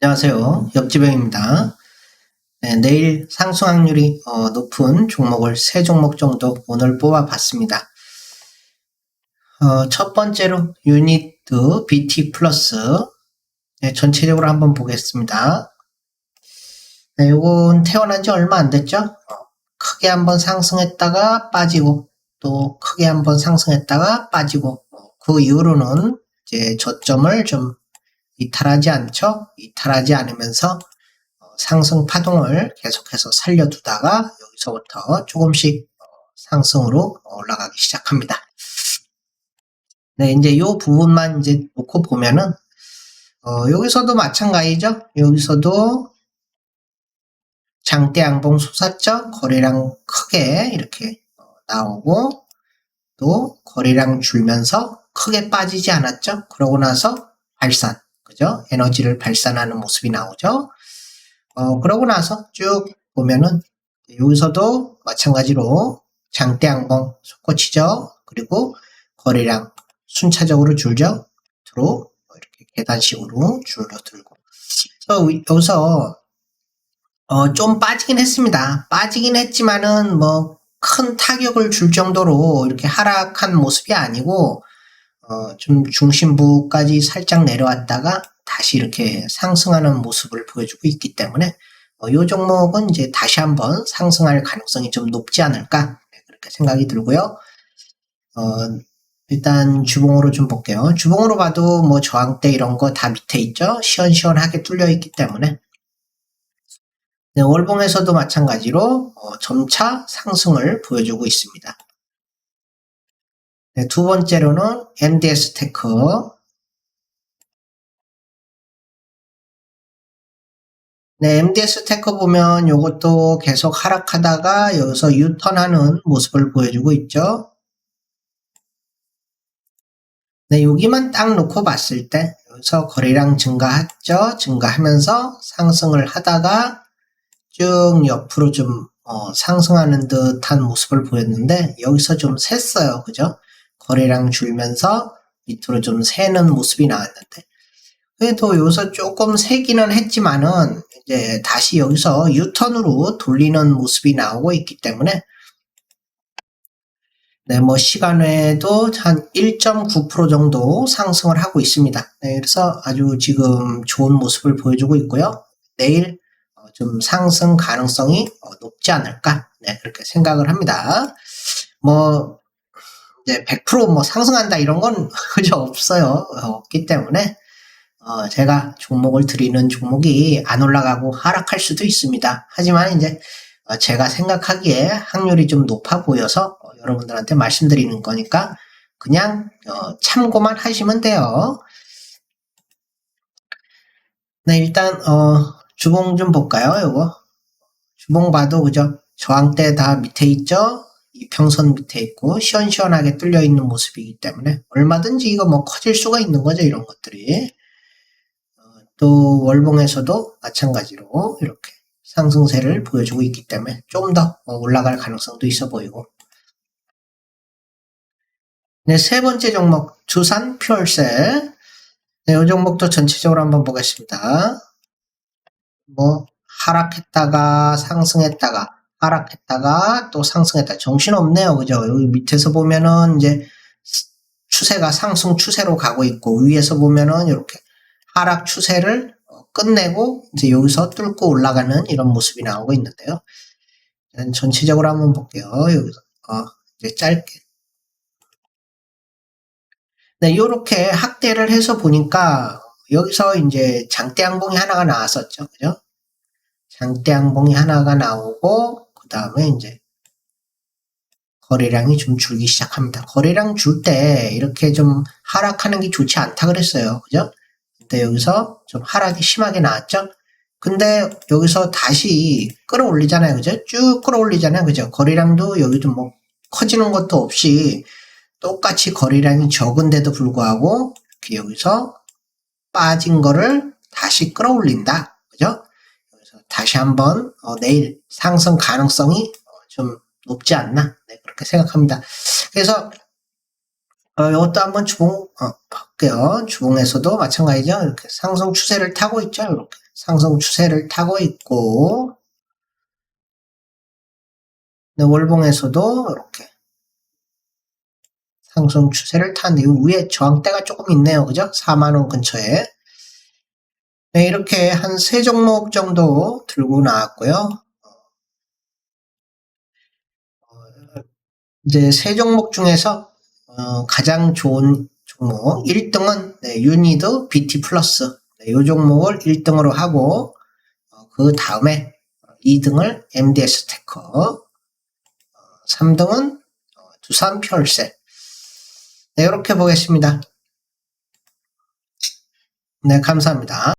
안녕하세요. 옆지병입니다. 네, 내일 상승 확률이 어, 높은 종목을 세 종목 정도 오늘 뽑아봤습니다. 어, 첫 번째로 유니트 BT 플러스 네, 전체적으로 한번 보겠습니다. 네, 요건 태어난 지 얼마 안 됐죠? 어, 크게 한번 상승했다가 빠지고 또 크게 한번 상승했다가 빠지고 어, 그 이후로는 이제 저점을 좀 이탈하지 않죠? 이탈하지 않으면서 어, 상승 파동을 계속해서 살려두다가 여기서부터 조금씩 어, 상승으로 올라가기 시작합니다. 네, 이제 이 부분만 이제 놓고 보면은 어, 여기서도 마찬가지죠. 여기서도 장대 양봉 솟았죠. 거래량 크게 이렇게 어, 나오고 또 거래량 줄면서 크게 빠지지 않았죠. 그러고 나서 발산. 그죠? 에너지를 발산하는 모습이 나오죠. 어, 그러고 나서 쭉 보면은 여기서도 마찬가지로 장대 양봉 솟구치죠. 그리고 거래량 순차적으로 줄죠. 밑으로 이렇게 계단식으로 줄어들고. 그래서 여기서 어, 좀 빠지긴 했습니다. 빠지긴 했지만은 뭐 큰 타격을 줄 정도로 이렇게 하락한 모습이 아니고 어, 좀 중심부까지 살짝 내려왔다가 다시 이렇게 상승하는 모습을 보여주고 있기 때문에 어, 이 종목은 이제 다시 한번 상승할 가능성이 좀 높지 않을까 네, 그렇게 생각이 들고요. 어, 일단 주봉으로 좀 볼게요. 주봉으로 봐도 뭐 저항대 이런 거 다 밑에 있죠. 시원시원하게 뚫려 있기 때문에 네, 월봉에서도 마찬가지로 어, 점차 상승을 보여주고 있습니다. 네, 두 번째로는 MDS 테크. 네, MDS 테크 보면 이것도 계속 하락하다가 여기서 유턴하는 모습을 보여주고 있죠. 네, 여기만 딱 놓고 봤을 때 여기서 거래량 증가했죠. 증가하면서 상승을 하다가 쭉 옆으로 좀 어, 상승하는 듯한 모습을 보였는데 여기서 좀 샜어요. 그죠? 거래량 줄면서 밑으로 좀 새는 모습이 나왔는데 그래도 여기서 조금 새기는 했지만은 이제 다시 여기서 유턴으로 돌리는 모습이 나오고 있기 때문에 네, 뭐 시간 외에도 한 1.9% 정도 상승을 하고 있습니다. 네, 그래서 아주 지금 좋은 모습을 보여주고 있고요. 내일 어, 좀 상승 가능성이 어, 높지 않을까 네, 그렇게 생각을 합니다. 뭐 이제 100%뭐 상승한다 이런 건 그저 없어요. 없기 때문에 어, 제가 종목을 드리는 종목이 안 올라가고 하락할 수도 있습니다. 하지만 이제 어, 제가 생각하기에 확률이 좀 높아 보여서 어, 여러분들한테 말씀드리는 거니까 그냥 어, 참고만 하시면 돼요. 네, 일단 어, 주봉 좀 볼까요? 요거 주봉 봐도 그죠? 저항대 다 밑에 있죠? 이평선 밑에 있고 시원시원하게 뚫려 있는 모습이기 때문에 얼마든지 이거 뭐 커질 수가 있는 거죠. 이런 것들이. 어, 또 월봉에서도 마찬가지로 이렇게 상승세를 보여주고 있기 때문에 좀더 올라갈 가능성도 있어 보이고 네, 세 번째 종목 주산 퓨얼셀 네, 이 종목도 전체적으로 한번 보겠습니다. 뭐 하락했다가 상승했다가 하락했다가 또 상승했다. 정신없네요. 그죠? 여기 밑에서 보면은 이제 추세가 상승 추세로 가고 있고 위에서 보면은 이렇게 하락 추세를 끝내고 이제 여기서 뚫고 올라가는 이런 모습이 나오고 있는데요. 전체적으로 한번 볼게요. 여기서 어, 이제 짧게. 네, 요렇게 확대를 해서 보니까 여기서 이제 장대 양봉이 하나가 나왔었죠. 그죠? 장대 양봉이 하나가 나오고 그 다음에 이제 거래량이 좀 줄기 시작합니다. 거래량 줄 때 이렇게 좀 하락하는 게 좋지 않다 그랬어요. 그죠? 근데 여기서 좀 하락이 심하게 나왔죠? 근데 여기서 다시 끌어올리잖아요. 그죠? 쭉 끌어올리잖아요. 그죠? 거래량도 여기도 뭐 커지는 것도 없이 똑같이 거래량이 적은데도 불구하고 여기서 빠진 거를 다시 끌어올린다. 다시 한번 어, 내일 상승 가능성이 어, 좀 높지 않나 네, 그렇게 생각합니다. 그래서 어, 이것도 한번 주봉 어, 볼게요. 주봉에서도 마찬가지죠. 이렇게 상승 추세를 타고 있죠. 이렇게 상승 추세를 타고 있고, 네, 월봉에서도 이렇게 상승 추세를 타는데, 이 위에 저항대가 조금 있네요. 그죠? 4만원 근처에. 네, 이렇게 한 세 종목 정도 들고 나왔고요. 이제 세 종목 중에서 어, 가장 좋은 종목 1등은 네, 유니드 BT 플러스 네, 이 종목을 1등으로 하고 어, 그 다음에 2등을 MDS 테커 어, 3등은 어, 두산 퓨얼셀 네, 이렇게 보겠습니다. 네, 감사합니다.